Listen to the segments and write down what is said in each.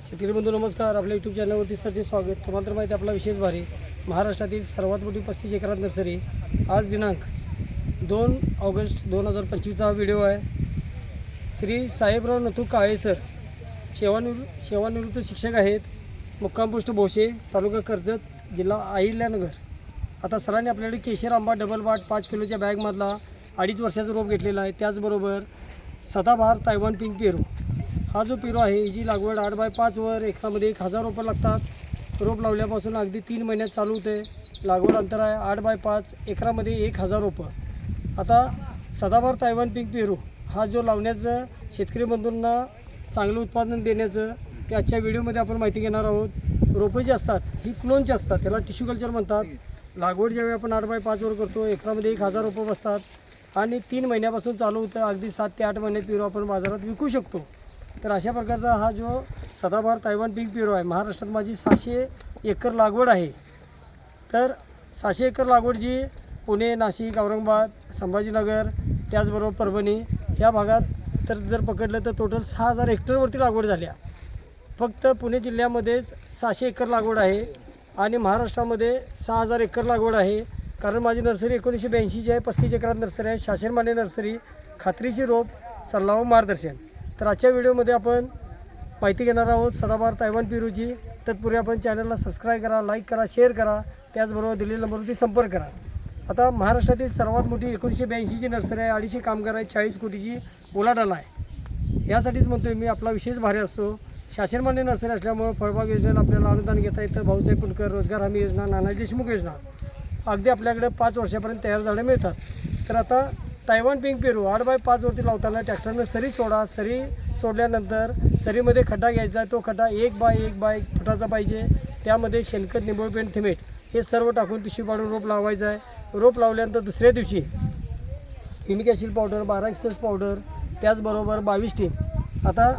शेतकरी बंधू नमस्कार. आपल्या यूट्यूब चॅनलवरती सरचे स्वागत. तुम्हाला तर माहिती आपला विशेष भारी. महाराष्ट्रातील सर्वात मोठी पस्तीस एकरात नर्सरी आज दिनांक दोन ऑगस्ट दोन हजार पंचवीसचा हा व्हिडिओ आहे. श्री साहेबराव नथू काळे सर सेवानिवृ सेवानिवृत्त शिक्षक आहेत. मुक्काम भोसे तालुका कर्जत जिल्हा अहिल्यानगर. आता सरांनी आपल्याकडे केशर आंबा डबल बाट पाच किलोच्या बॅगमधला अडीच वर्षाचा रोप घेतलेला आहे. त्याचबरोबर सदाबहार तायवान पिंक पेरू. हा जो पेरू आहे जी लागवड आठ बाय पाचवर एकरामध्ये एक हजार रुपये लागतात. रोप लावल्यापासून अगदी तीन महिन्यात चालू होते. लागवड अंतर आहे आठ बाय पाच एकरामध्ये एक हजार रोपं. आता सदाभर तायवान पिंक पेरू हा जो लावण्याचं शेतकरी बंधूंना चांगलं उत्पादन देण्याचं ते आजच्या व्हिडिओमध्ये आपण माहिती घेणार आहोत. रोपं जी असतात ही क्लोनची असतात त्याला टिश्यू कल्चर म्हणतात. लागवड ज्यावेळी आपण आठ बाय पाचवर करतो एकरामध्ये एक हजार रुपये बसतात. आणि तीन महिन्यापासून चालू होतं अगदी सात ते आठ महिन्यात पेरू आपण बाजारात विकू शकतो. तर अशा प्रकारचा हा जो सदाभार तायवान पीक ब्युरो आहे महाराष्ट्रात माझी सहाशे एकर लागवड आहे. तर सहाशे एकर लागवड जी पुणे नाशिक औरंगाबाद संभाजीनगर त्याचबरोबर परभणी ह्या भागात तर जर पकडलं तर टोटल सहा हजार हेक्टरवरती लागवड झाल्या फक्त पुणे जिल्ह्यामध्येच सहाशे एकर लागवड आहे आणि महाराष्ट्रामध्ये सहा हजार एकर लागवड आहे. कारण माझी नर्सरी एकोणीसशे ब्याऐंशीची आहे पस्तीस एकरात नर्सरी आहे शासनमान्य नर्सरी खात्रीची रोप सल्ला व मार्गदर्शन. तर आजच्या व्हिडिओमध्ये आपण माहिती घेणार आहोत सदाभार तायवान पिरूची. तत्पूर्वी आपण चॅनलला सबस्क्राईब करा लाईक करा शेअर करा. त्याचबरोबर दिलेल्या नंबरवरती संपर्क करा. आता महाराष्ट्रातील सर्वात मोठी एकोणीसशे ब्याऐंशीची नर्सरी आहे अडीचशे कामगार आहे चाळीस कोटीची उलाढाल आहे. यासाठीच म्हणतोय मी आपला विशेष भारी असतो. शासनमान्य नर्सरी असल्यामुळं फळबाग योजनेला आपल्याला अनुदान घेता येतं. भाऊसाहेब पुणकर रोजगार हमी योजना नाना देशमुख योजना. अगदी आपल्याकडे पाच वर्षापर्यंत तयार झाडे मिळतात. तर आता तायवान पिंक पेरू आठ बाय पाचवरती लावताना ट्रॅक्टरनं सरी सोडा सरी सोडल्यानंतर सरीमध्ये खड्डा घ्यायचा तो खड्डा एक बाय एक बाय एक फुटाचा पाहिजे. त्यामध्ये शेणखत निंबळपेंट थिमेट हे सर्व टाकून पिशवी पाडून रोप लावायचं आहे. रोप लावल्यानंतर दुसऱ्या दिवशी हिमिक ॲसिड पावडर बारा एक्सेस पावडर त्याचबरोबर बावीस टीम आता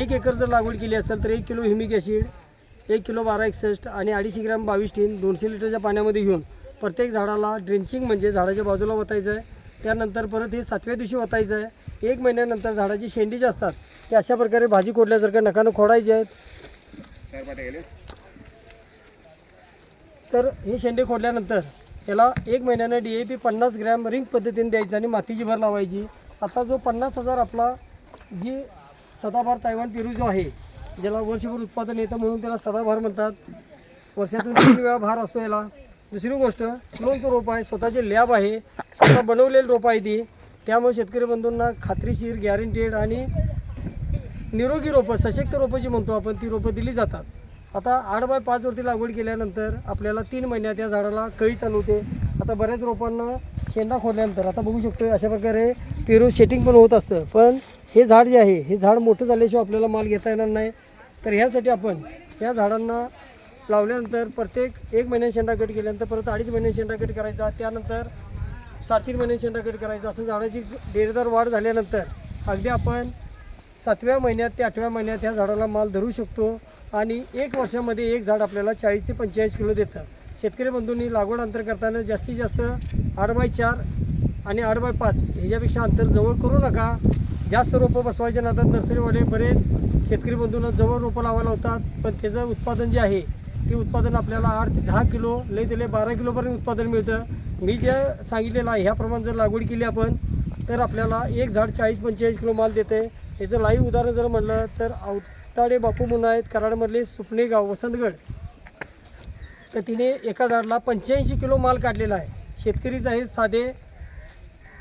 एक एकर जर लागवड केली असेल तर एक किलो हिमिक ॲसिड एक किलो बारा एकसष्ट आणि अडीचशे ग्रॅम बावीस टीन दोनशे लिटरच्या पाण्यामध्ये घेऊन प्रत्येक झाडाला ड्रेंचिंग म्हणजे झाडाच्या बाजूला वतायचं आहे. त्यानंतर परत हे सातव्या दिवशी वतायचं आहे. एक महिन्यानंतर झाडाची शेंडी जी असतात ते अशा प्रकारे भाजी कोडल्यासारखं नकानं खोडायचे आहेत. तर हे शेंडे खोडल्यानंतर त्याला एक महिन्यानं डी ए पी पन्नास ग्रॅम रिंग पद्धतीने द्यायची आणि मातीची भर लावायची. आता जो पन्नास हजार आपला जी सदाभार तायवान पेरू जो आहे ज्याला वर्षभर उत्पादन येतं म्हणून त्याला सदाभार म्हणतात. वर्षातून तीन वेळा भार असतो याला. दुसरी गोष्ट क्लोनचं रोप आहे स्वतःचे लॅब आहे स्वतः बनवलेले रोप आहे ती. त्यामुळे शेतकरी बंधूंना खात्रीशीर गॅरंटेड आणि निरोगी रोपं सशक्त रोपं जी म्हणतो आपण ती रोपं दिली जातात. आता आठ बाय पाचवरती लागवड केल्यानंतर आपल्याला तीन महिन्यात या झाडाला कळी चालू होते. आता बऱ्याच रोपांना शेंडा खोडल्यानंतर आता बघू शकतो अशा प्रकारे पेरू शेटिंग पण होत असतं. पण हे झाड जे आहे हे झाड मोठं झाल्याशिवाय आपल्याला माल घेता येणार नाही. तर ह्यासाठी आपण या झाडांना लावल्यानंतर प्रत्येक एक महिन्यात शेंडा कट केल्यानंतर परत अडीच महिन्यात शेंडा कट करायचा. त्यानंतर सात तीन महिन्यात शेंडा कट करायचा. असं झाडाची डेरेदार वाढ झाल्यानंतर अगदी आपण सातव्या महिन्यात ते आठव्या महिन्यात ह्या झाडाला माल धरू शकतो आणि एक वर्षामध्ये एक झाड आपल्याला चाळीस ते पंचेचाळीस किलो देतं. शेतकरी बंधूंनी लागवड अंतर करताना जास्तीत जास्त आठ बाय चार आणि आठ बाय पाच ह्याच्यापेक्षा अंतर जवळ करू नका. जास्त रोपं बसवायच्या नादात नर्सरीवाले बरेच शेतकरी बंधूंना जवळ रोपं लावायला होतात पण त्याचं उत्पादन जे आहे ते उत्पादन आपल्याला आठ ते दहा किलो लई दिले बारा किलोपर्यंत उत्पादन मिळतं. मी जे सांगितलेलं आहे ह्याप्रमाणे जर लागवड केली आपण तर आपल्याला एक झाड चाळीस पंचेचाळीस किलो माल देते. याचं लाईव्ह उदाहरण जर म्हणलं तर अवताडे बापू म्हणून आहेत कराडमधले सुपणे गाव वसंतगड. तर तिने एका झाडाला पंच्याऐंशी किलो माल काढलेला आहे. शेतकरीच आहेत साधे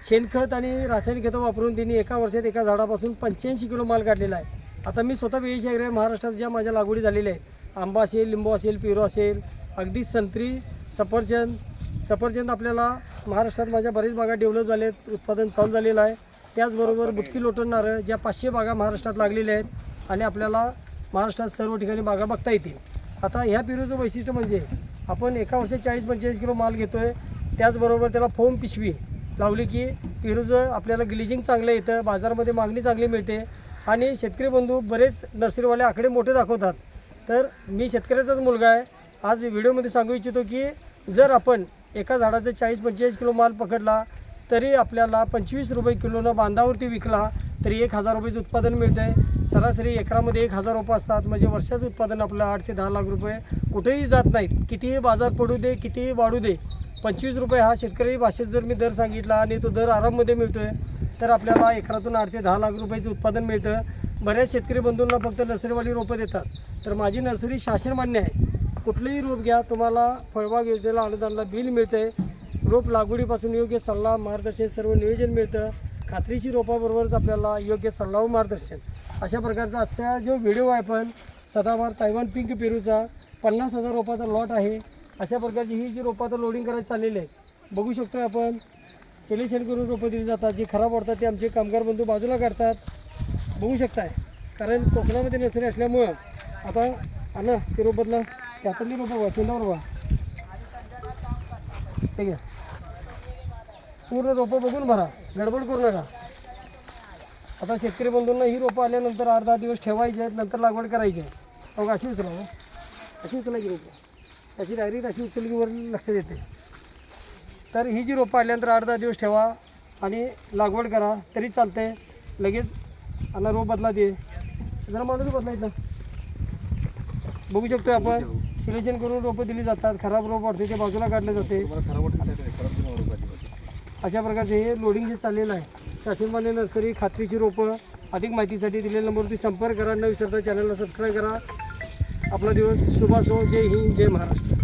शेणखत आणि रासायनिक खतं वापरून तिने एका वर्षात एका झाडापासून पंच्याऐंशी किलो माल काढलेला आहे. आता मी स्वतः वेळी महाराष्ट्रात ज्या माझ्या लागवडी झालेल्या आहेत आंबा असेल लिंबू असेल पेरू असेल अगदी संत्री सफरचंद. सफरचंद आपल्याला महाराष्ट्रात माझ्या बरेच बागा डेव्हलप झालेत उत्पादन चालू झालेलं आहे. त्याचबरोबर बुटकी लोटणारं ज्या पाचशे बागा महाराष्ट्रात लागलेल्या आहेत आणि आपल्याला महाराष्ट्रात सर्व ठिकाणी बागा बघता येतील. आता ह्या पेरूचं वैशिष्ट्य म्हणजे आपण एका वर्षात चाळीस पंचेचाळीस किलो माल घेतो आहे त्याचबरोबर त्याला फोम पिशवी लावली की पेरूचं आपल्याला ग्लिजिंग चांगलं येतं बाजारामध्ये मागणी चांगली मिळते. आणि शेतकरी बंधू बरेच नर्सरीवाले आकडे मोठे दाखवतात. तर मी शेतकऱ्याचाच मुलगा आहे. आज व्हिडिओमध्ये सांगू इच्छितो की जर आपण एका झाडाचा चाळीस पंचेचाळीस किलो माल पकडला तरी आपल्याला पंचवीस रुपये किलोनं बांधावरती विकला तरी एक हजार रुपयाचं उत्पादन मिळतं आहे सरासरी एकरामध्ये एक हजार रुपये असतात. म्हणजे वर्षाचं उत्पादन आपलं आठ ते दहा लाख रुपये. कुठेही जात नाहीत. कितीही बाजार पडू दे कितीही वाढू दे पंचवीस रुपये हा शेतकरी भाषेत जर मी दर सांगितला आणि तो दर आराममध्ये मिळतो आहे तर आपल्याला एकरातून आठ ते दहा लाख रुपयाचं उत्पादन मिळतं. बऱ्याच शेतकरी बंधूंना फक्त नर्सरीवाली रोपं देतात. तर माझी नर्सरी शासन मान्य आहे. कुठलंही रोप घ्या तुम्हाला फळबाग योजनेला अनुदानला बिल मिळते रोप लागवडीपासून योग्य सल्ला मार्गदर्शन सर्व नियोजन मिळतं. खात्रीशी रोपाबरोबरच आपल्याला योग्य सल्ला व मार्गदर्शन. अशा प्रकारचा आजचा जो व्हिडिओ आहे पण सदाभार तायवान पिंक पेरूचा पन्नास हजार रोपाचा लॉट आहे. अशा प्रकारची ही जी रोपं आता लोडिंग करायला चाललेली आहेत बघू शकतो आपण. सिलेक्शन करून रोपं दिली जातात जी खराब वाढतात ते आमचे कामगार बंधू बाजूला काढतात. बघू शकताय. कारण कोकणामध्ये नर्सरी असल्यामुळं आता आणा ते रोप बदला. त्यातली रोपं बघा शेंदावर बघा. ठीक आहे पूर्ण रोपं बघून भरा. गडबड करू नका. आता शेतकरी बंधूंना ही रोपं आल्यानंतर अर्धा दिवस ठेवायचे आहेत नंतर लागवड करायची आहे. अहो अशी उचला अशी उचला की रोपं. अशी डायरेक्ट अशी उचलली लक्ष देते. तर ही जी रोपं आल्यानंतर अर्धा दिवस ठेवा आणि लागवड करा तरी चालते लगेच आणि रोप बदला दे. जरा माणूस बदलायचा बघू शकतो आपण. सिलेक्शन करून रोपं दिली जातात. खराब रोप वाढते ते बाजूला काढले जाते. अशा प्रकारचे हे लोडिंग जे चाललेलं आहे शासनमान्य नर्सरी खात्रीची रोपं अधिक माहितीसाठी दिलेल्या नंबरवरती संपर्क करा. न विसरता चॅनलला सबस्क्राईब करा. आपला दिवस शुभ असो. जय हिंद जय महाराष्ट्र.